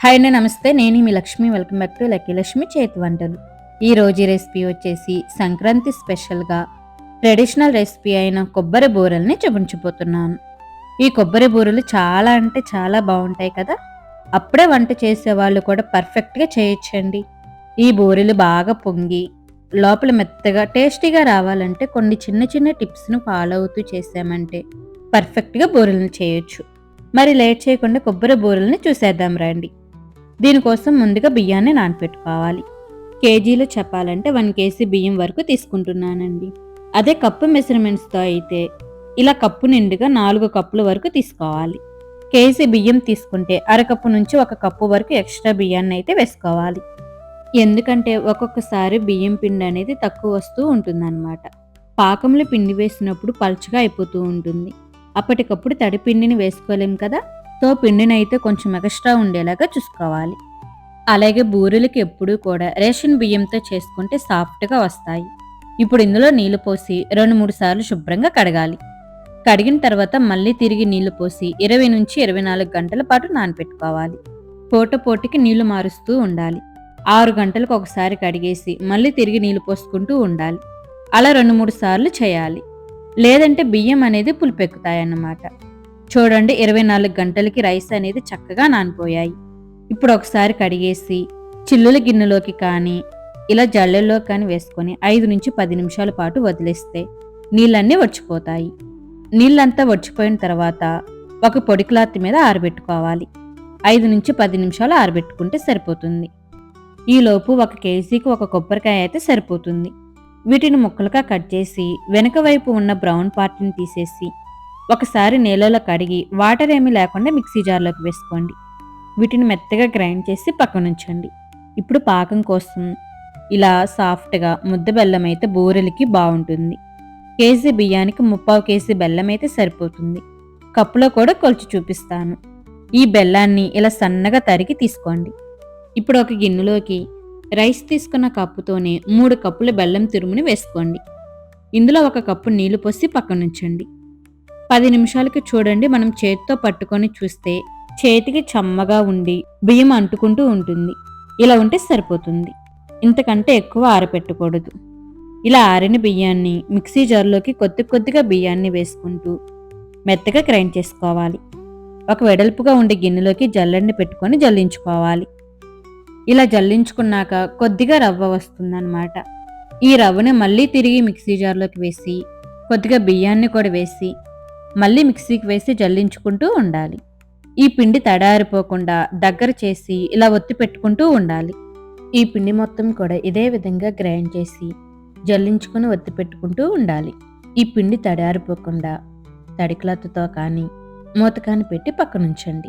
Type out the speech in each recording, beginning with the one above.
Hi అండి నమస్తే. నేను మీ Lakshmi. Welcome back to lucky Lakshmi చేతి వంటలు. ఈ రోజు రెసిపీ వచ్చేసి సంక్రాంతి స్పెషల్గా ట్రెడిషనల్ రెసిపీ అయిన కొబ్బరి బూరెల్ని చూపించబోతున్నాను. ఈ కొబ్బరి బూరెలు చాలా అంటే చాలా బాగుంటాయి కదా? అప్పుడే వంట చేసే వాళ్ళు కూడా పర్ఫెక్ట్గా చేయొచ్చండి. ఈ బూరెలు బాగా పొంగి లోపల మెత్తగా టేస్టీగా రావాలంటే కొన్ని చిన్న చిన్న టిప్స్ను ఫాలో అవుతూ చేసామంటే పర్ఫెక్ట్గా బూరెలను చేయొచ్చు. మరి లేట్ చేయకుండా కొబ్బరి బూరెల్ని చూసేద్దాం రండి. దీనికోసం ముందుగా బియ్యాన్ని నానపెట్టుకోవాలి. కేజీలు చెప్పాలంటే వన్ కేజీ బియ్యం వరకు తీసుకుంటున్నానండి. అదే కప్పు మెజర్మెంట్స్తో అయితే ఇలా కప్పు నిండుగా నాలుగు కప్పుల వరకు తీసుకోవాలి. కేజీ బియ్యం తీసుకుంటే అరకప్పు నుంచి ఒక కప్పు వరకు ఎక్స్ట్రా బియ్యాన్ని అయితే వేసుకోవాలి. ఎందుకంటే ఒక్కొక్కసారి బియ్యం పిండి అనేది తక్కువ వస్తూ ఉంటుందన్నమాట. పాకంలో పిండి వేసినప్పుడు పలుచగా అయిపోతూ ఉంటుంది. అప్పటికప్పుడు తడి పిండిని వేసుకోలేం కదా? తో పిండినైతే కొంచెం ఎక్స్ట్రా ఉండేలాగా చూసుకోవాలి. అలాగే బూరెలకి ఎప్పుడూ కూడా రేషన్ బియ్యంతో చేసుకుంటే సాఫ్ట్గా వస్తాయి. ఇప్పుడు ఇందులో నీళ్ళు పోసి రెండు మూడు సార్లు శుభ్రంగా కడగాలి. కడిగిన తర్వాత మళ్ళీ తిరిగి నీళ్ళు పోసి ఇరవై నుంచి ఇరవై నాలుగు గంటల పాటు నానపెట్టుకోవాలి. పూట పోటీకి నీళ్ళు మారుస్తూ ఉండాలి. ఆరు గంటలకు ఒకసారి కడిగేసి మళ్ళీ తిరిగి నీళ్ళు పోసుకుంటూ ఉండాలి. అలా రెండు మూడు సార్లు చేయాలి. లేదంటే బియ్యం అనేది పులిపెక్కుతాయన్నమాట. చూడండి ఇరవై నాలుగు గంటలకి రైస్ అనేది చక్కగా నానిపోయాయి. ఇప్పుడు ఒకసారి కడిగేసి చిల్లుల గిన్నెలోకి కానీ ఇలా జల్లెల్లో కానీ వేసుకొని ఐదు నుంచి పది నిమిషాల పాటు వదిలేస్తే నీళ్ళన్నీ వచ్చిపోతాయి నీళ్ళంతా వచ్చిపోయిన తర్వాత ఒక పొడి క్లాత్ మీద ఆరబెట్టుకోవాలి. ఐదు నుంచి పది నిమిషాలు ఆరబెట్టుకుంటే సరిపోతుంది. ఈలోపు ఒక కేజీకి ఒక కొబ్బరికాయ అయితే సరిపోతుంది. వీటిని ముక్కలుగా కట్ చేసి వెనుక వైపు ఉన్న బ్రౌన్ పార్ట్ని తీసేసి ఒకసారి నీళ్ళలో కడిగి వాటర్ ఏమీ లేకుండా మిక్సీ జార్లోకి వేసుకోండి. వీటిని మెత్తగా గ్రైండ్ చేసి పక్కనుంచండి ఇప్పుడు పాకం కోసం ఇలా సాఫ్ట్గా ముద్ద బెల్లం అయితే బూరెలకి బాగుంటుంది. కేజీ బియ్యానికి ముప్పావు కేజీ బెల్లం అయితే సరిపోతుంది. కప్పులో కూడా కొలిచి చూపిస్తాను. ఈ బెల్లాన్ని ఇలా సన్నగా తరిగి తీసుకోండి. ఇప్పుడు ఒక గిన్నెలోకి రైస్ తీసుకున్న కప్పుతోనే మూడు కప్పుల బెల్లం తురుముని వేసుకోండి. ఇందులో ఒక కప్పు నీళ్ళు పోసి పక్కనుంచండి పది నిమిషాలకి చూడండి మనం చేతితో పట్టుకొని చూస్తే చేతికి చమ్మగా ఉండి బియ్యం అంటుకుంటూ ఉంటుంది. ఇలా ఉంటే సరిపోతుంది. ఇంతకంటే ఎక్కువ ఆరపెట్టకూడదు. ఇలా ఆరిన బియ్యాన్ని మిక్సీ జార్లోకి కొద్ది కొద్దిగా బియ్యాన్ని వేసుకుంటూ మెత్తగా గ్రైండ్ చేసుకోవాలి. ఒక వెడల్పుగా ఉండే గిన్నెలోకి జల్లెడిని పెట్టుకొని జల్లించుకోవాలి. ఇలా జల్లించుకున్నాక కొద్దిగా రవ్వ వస్తుందన్నమాట. ఈ రవ్వని మళ్ళీ తిరిగి మిక్సీ జార్లోకి వేసి కొద్దిగా బియ్యాన్ని కూడా వేసి మళ్ళీ మిక్సీకి వేసి జల్లించుకుంటూ ఉండాలి. ఈ పిండి తడారిపోకుండా దగ్గర చేసి ఇలా ఒత్తి పెట్టుకుంటూ ఉండాలి. ఈ పిండి మొత్తం కూడా ఇదే విధంగా గ్రైండ్ చేసి జల్లించుకొని ఒత్తి పెట్టుకుంటూ ఉండాలి. ఈ పిండి తడారిపోకుండా తడి కానీ మూత కాని పెట్టి పక్కనుంచండి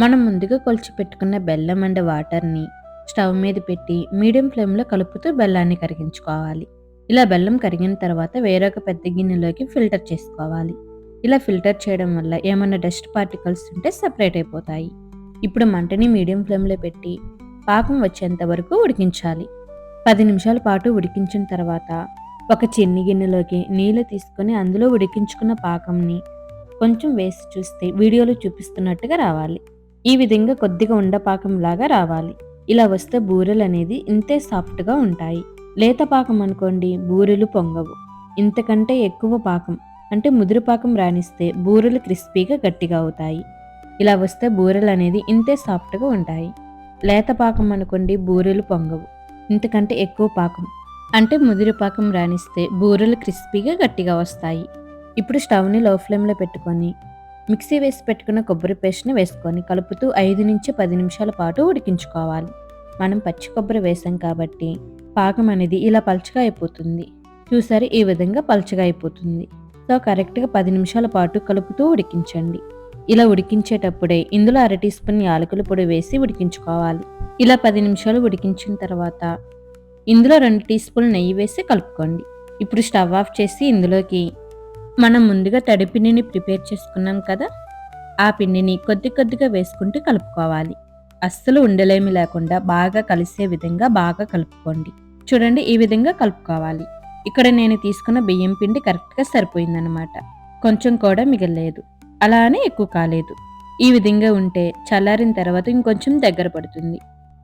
మనం ముందుగా కొలిచి పెట్టుకున్న బెల్లం అండ్ వాటర్ని స్టవ్ మీద పెట్టి మీడియం ఫ్లేమ్లో కలుపుతూ బెల్లాన్ని కరిగించుకోవాలి. ఇలా బెల్లం కరిగిన తర్వాత వేరొక పెద్ద గిన్నెలోకి ఫిల్టర్ చేసుకోవాలి. ఇలా ఫిల్టర్ చేయడం వల్ల ఏమైనా డస్ట్ పార్టికల్స్ ఉంటే సపరేట్ అయిపోతాయి. ఇప్పుడు మంటని మీడియం ఫ్లేమ్లో పెట్టి పాకం వచ్చేంత వరకు ఉడికించాలి. పది నిమిషాల పాటు ఉడికించిన తర్వాత ఒక చిన్ని గిన్నెలోకి నీళ్ళు తీసుకొని అందులో ఉడికించుకున్న పాకంని కొంచెం వేసి చూస్తే వీడియోలో చూపిస్తున్నట్టుగా రావాలి. ఈ విధంగా కొద్దిగా ఉండపాకం లాగా రావాలి. ఇలా వస్తే బూరెలు అనేది ఇంతే సాఫ్ట్గా ఉంటాయి. లేత పాకం అనుకోండి బూరెలు పొంగవు. ఇంతకంటే ఎక్కువ పాకం అంటే ముదిరిపాకం రాణిస్తే బూరెలు క్రిస్పీగా గట్టిగా అవుతాయి. ఇలా వస్తే బూరెలు అనేది ఇంతే సాఫ్ట్గా ఉంటాయి. లేత పాకం అనుకోండి బూరెలు పొంగవు. ఇంతకంటే ఎక్కువ పాకం. అంటే ముదిరిపాకం రాణిస్తే బూరెలు క్రిస్పీగా గట్టిగా వస్తాయి. ఇప్పుడు స్టవ్ని లో ఫ్లేమ్లో పెట్టుకొని మిక్సీ వేసి పెట్టుకున్న కొబ్బరి పేస్ట్ని వేసుకొని కలుపుతూ ఐదు నుంచి పది నిమిషాల పాటు ఉడికించుకోవాలి. మనం పచ్చి కొబ్బరి వేసాం కాబట్టి పాకం అనేది ఇలా పల్చగా అయిపోతుంది. చూసారు? ఈ విధంగా పల్చగా అయిపోతుంది. సో కరెక్ట్గా పది నిమిషాల పాటు కలుపుతూ ఉడికించండి. ఇలా ఉడికించేటప్పుడే ఇందులో అర టీ స్పూన్ యాలకుల పొడి వేసి ఉడికించుకోవాలి. ఇలా పది నిమిషాలు ఉడికించిన తర్వాత ఇందులో రెండు టీ స్పూన్ నెయ్యి వేసి కలుపుకోండి. ఇప్పుడు స్టవ్ ఆఫ్ చేసి ఇందులోకి మనం ముందుగా తడి పిండిని ప్రిపేర్ చేసుకున్నాం కదా? ఆ పిండిని కొద్ది కొద్దిగా వేసుకుంటూ కలుపుకోవాలి. అస్సలు ఉండలేమి లేకుండా బాగా కలిసే విధంగా బాగా కలుపుకోండి. చూడండి ఈ విధంగా కలుపుకోవాలి. ఇక్కడ నేను తీసుకున్న బియ్యం పిండి కరెక్ట్గా సరిపోయిందనమాట కొంచెం కూడా మిగలలేదు. అలా అని ఎక్కువ కాలేదు. ఈ విధంగా ఉంటే చల్లారిన తర్వాత ఇంకొంచెం దగ్గర పడుతుంది.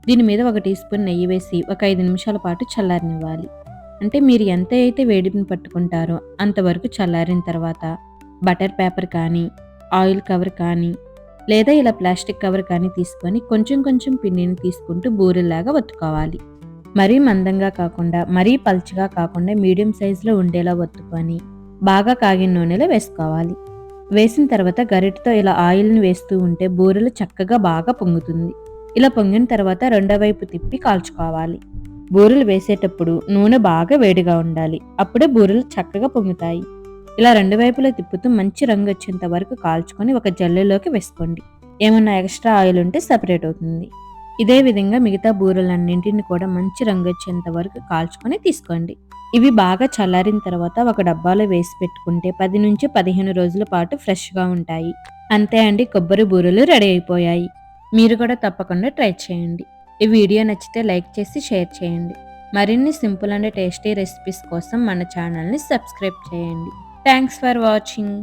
దీని మీద ఒక టీ స్పూన్ నెయ్యి వేసి ఒక ఐదు నిమిషాల పాటు చల్లారనివ్వాలి. అంటే మీరు ఎంత అయితే వేడిని పట్టుకుంటారో అంతవరకు చల్లారిన తర్వాత బటర్ పేపర్ కానీ ఆయిల్ కవర్ కానీ లేదా ఇలా ప్లాస్టిక్ కవర్ కానీ తీసుకొని కొంచెం కొంచెం పిండిని తీసుకుంటూ బూరెల్లాగా వత్తుకోవాలి. మరీ మందంగా కాకుండా మరీ పల్చగా కాకుండా మీడియం సైజులో ఉండేలా ఒత్తుకొని బాగా కాగిన నూనెలో వేసుకోవాలి. వేసిన తర్వాత గరిటతో ఇలా ఆయిల్ని వేస్తూ ఉంటే బూరెలు చక్కగా బాగా పొంగుతుంది. ఇలా పొంగిన తర్వాత రెండో వైపు తిప్పి కాల్చుకోవాలి. బూరెలు వేసేటప్పుడు నూనె బాగా వేడిగా ఉండాలి. అప్పుడే బూరెలు చక్కగా పొంగుతాయి. ఇలా రెండు వైపులా తిప్పుతూ మంచి రంగు వచ్చేంత వరకు కాల్చుకొని ఒక జల్లెలోకి వేసుకోండి. ఏమన్నా ఎక్స్ట్రా ఆయిల్ ఉంటే సపరేట్ అవుతుంది. ఇదే విధంగా మిగతా బూరెలన్నింటిని కూడా మంచి రంగు వచ్చేంత వరకు కాల్చుకొని తీసుకోండి. ఇవి బాగా చల్లారిన తర్వాత ఒక డబ్బాలో వేసి పెట్టుకుంటే పది నుంచి పదిహేను రోజుల పాటు ఫ్రెష్గా ఉంటాయి. అంతే అండి కొబ్బరి బూరెలు రెడీ అయిపోయాయి. మీరు కూడా తప్పకుండా ట్రై చేయండి. ఈ వీడియో నచ్చితే లైక్ చేసి షేర్ చేయండి. మరిన్ని సింపుల్ అండ్ టేస్టీ రెసిపీస్ కోసం మన ఛానల్ని సబ్స్క్రైబ్ చేయండి. Thanks for watching.